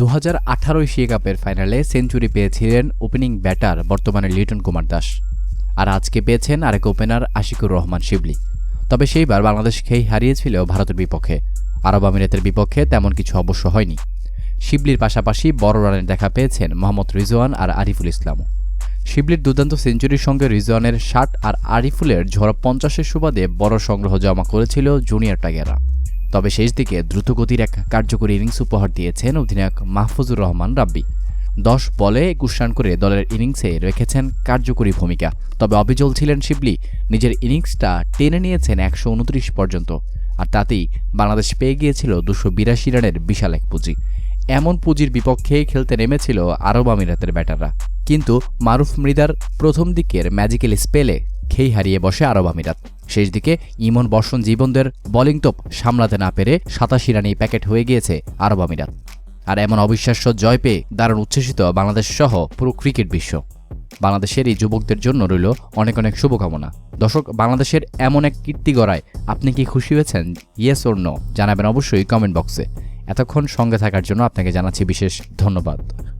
দু হাজার আঠারো এশিয়া কাপের ফাইনালে সেঞ্চুরি পেয়েছিলেন ওপেনিং ব্যাটার বর্তমানে লিটন কুমার দাস। আর আজকে পেয়েছেন আরেক ওপেনার আশিকুর রহমান শিবলি। তবে সেইবার বাংলাদেশ খেই হারিয়েছিল ভারতের বিপক্ষে। আরব আমিরাতের বিপক্ষে তেমন কিছু অবশ্য হয়নি। শিবলির পাশাপাশি বড় রানের দেখা পেয়েছেন মোহাম্মদ রিজওয়ান আর আরিফুল ইসলামও। শিবলির দুর্দান্ত সেঞ্চুরির সঙ্গে রিজওয়ানের ষাট আর আরিফুলের ঝড় পঞ্চাশের সুবাদে বড় সংগ্রহ জমা করেছিল জুনিয়র টাইগাররা তবে শেষ দিকে দ্রুতগতির এক কার্যকরী ইনিংস উপহার দিয়েছেন অধিনায়ক মাহফুজুর রহমান রাব্বি। দশ বলে একুশ রান করে দলের ইনিংসে রেখেছেন কার্যকরী ভূমিকা। তবে অবিচল ছিলেন শিবলি। নিজের ইনিংসটা টেনে নিয়েছেন একশো উনত্রিশ পর্যন্ত। আর তাতেই বাংলাদেশ পেয়ে গিয়েছিল দুশো বিরাশি রানের বিশাল এক পুঁজি। এমন পুঁজির বিপক্ষে খেলতে নেমেছিল আরব আমিরাতের ব্যাটাররা। কিন্তু মারুফ মৃদার প্রথম দিকের ম্যাজিক্যাল স্পেলে খেই হারিয়ে বসে আরব আমিরাত। শেষ দিকে ইমন বর্ষণ জীবনদের বোলিং তোপ সামলাতে না পেরে সাতাশি রানেই প্যাকেট হয়ে গিয়েছে আরব আমিরাত। আর এমন অবিশ্বাস্য জয় পেয়ে দারুণ উচ্ছ্বসিত বাংলাদেশ সহ পুরো ক্রিকেট বিশ্ব। বাংলাদেশের এই যুবকদের জন্য রইল অনেক অনেক শুভকামনা। দর্শক, বাংলাদেশের এমন এক কীর্তি গড়ায় আপনি কি খুশি হয়েছেন? ইয়েস ওর নো জানাবেন অবশ্যই কমেন্ট বক্সে এতক্ষণ সঙ্গে থাকার জন্য আপনাকে জানাচ্ছি বিশেষ ধন্যবাদ।